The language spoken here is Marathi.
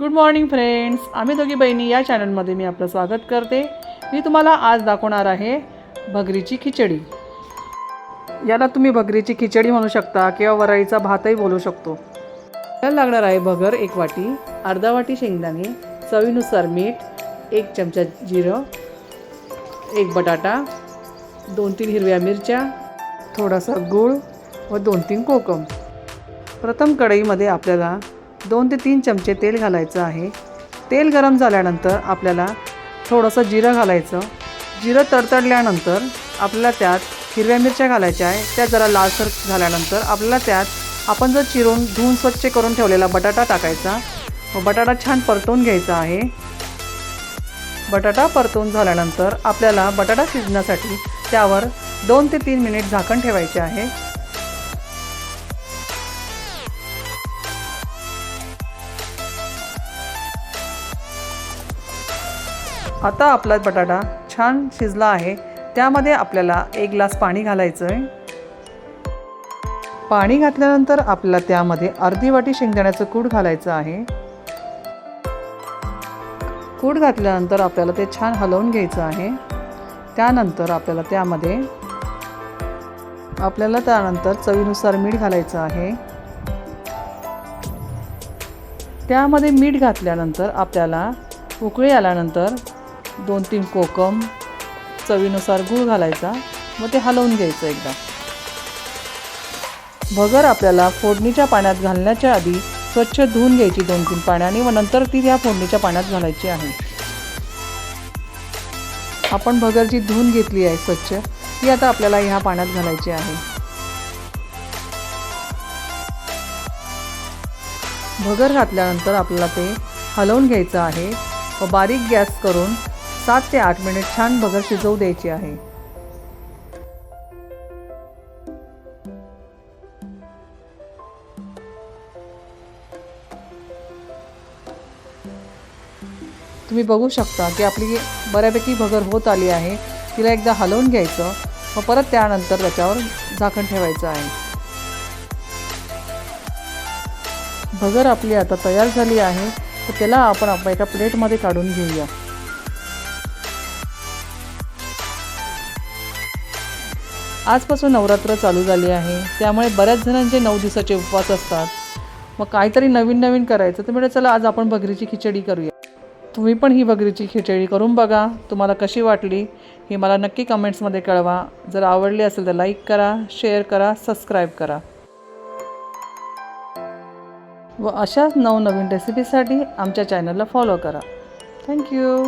गुड मॉर्निंग फ्रेंड्स आम्ही दोघी बहिणी या चॅनलमध्ये मी आपलं स्वागत करते. मी तुम्हाला आज दाखवणार आहे भगरीची खिचडी. याला तुम्ही भगरीची खिचडी म्हणू शकता किंवा वराईचा भातही बोलू शकतो. त्याला लागणार आहे भगर एक वाटी अर्धा वाटी शेंगदाणे चवीनुसार मीठ एक चमचा जिरं एक बटाटा दोन तीन हिरव्या मिरच्या थोडासा गूळ व दोन तीन कोकम. प्रथम कढईमध्ये आपल्याला दोन ते तीन चमचे तेल घालायचं आहे. तेल गरम झाल्यानंतर आपल्याला थोडंसं जिरं घालायचं. जिरं तडतडल्यानंतर आपल्याला त्यात हिरव्या मिरच्या घालायच्या आहे. त्या जरा लालसर झाल्यानंतर आपल्याला त्यात आपण जर चिरून धुवून स्वच्छ करून ठेवलेला बटाटा टाकायचा. व बटाटा छान परतून घ्यायचा आहे. बटाटा परतून झाल्यानंतर आपल्याला बटाटा शिजण्यासाठी त्यावर दोन ते तीन मिनिट झाकण ठेवायचे आहे. आता आपला बटाटा छान शिजला आहे. त्यामध्ये आपल्याला एक ग्लास पाणी घालायचं आहे पाणी घातल्यानंतर आपल्याला त्यामध्ये अर्धी वाटी शेंगदाण्याचं कूड घालायचं आहे. कूड घातल्यानंतर आपल्याला ते छान हलवून घ्यायचं आहे. त्यानंतर आपल्याला त्यामध्ये आपल्याला त्यानंतर चवीनुसार मीठ घालायचं आहे. त्यामध्ये मीठ घातल्यानंतर आपल्याला उकळी आल्यानंतर दोन तीन कोकम चवीनुसार गूळ घालायचा. व ते हलवून घ्यायचं एकदा. भगर आपल्याला फोडणीच्या पाण्यात घालण्याच्या आधी स्वच्छ धुवून घ्यायची दोन तीन पाण्याने व नंतर ती या फोडणीच्या पाण्यात घालायची आहे. आपण भगर जी धुवून घेतली आहे स्वच्छ ती आता आपल्याला ह्या पाण्यात घालायची आहे. भगर घातल्यानंतर आपल्याला ते हलवून घ्यायचं आहे व बारीक गॅस करून सात ते आठ मिनिट छान भगर शिजवू द्यायची आहे. तुम्ही बघू शकता की आपली बऱ्यापैकी भगर होत आली आहे. तिला एकदा हलवून घ्यायचं. मग परत त्यानंतर त्याच्यावर झाकण ठेवायचं आहे. भगर आपली आता तयार झाली आहे. तर त्याला आपण आपण एका प्लेटमध्ये काढून घेऊया. आजपासून नवरात्र चालू झाली आहे. त्यामुळे बऱ्याच जणांचे नऊ दिवसाचे उपवास असतात. मग काहीतरी नवीन नवीन करायचं तर म्हणजे चला आज आपण भगरीची खिचडी करूया. तुम्ही पण ही भगरीची खिचडी करून बघा तुम्हाला कशी वाटली हे मला नक्की कमेंट्समध्ये कळवा. जर आवडली असेल तर लाईक करा शेअर करा सबस्क्राईब करा. व अशाच नवनवीन रेसिपीसाठी आमच्या चॅनलला फॉलो करा. थँक्यू.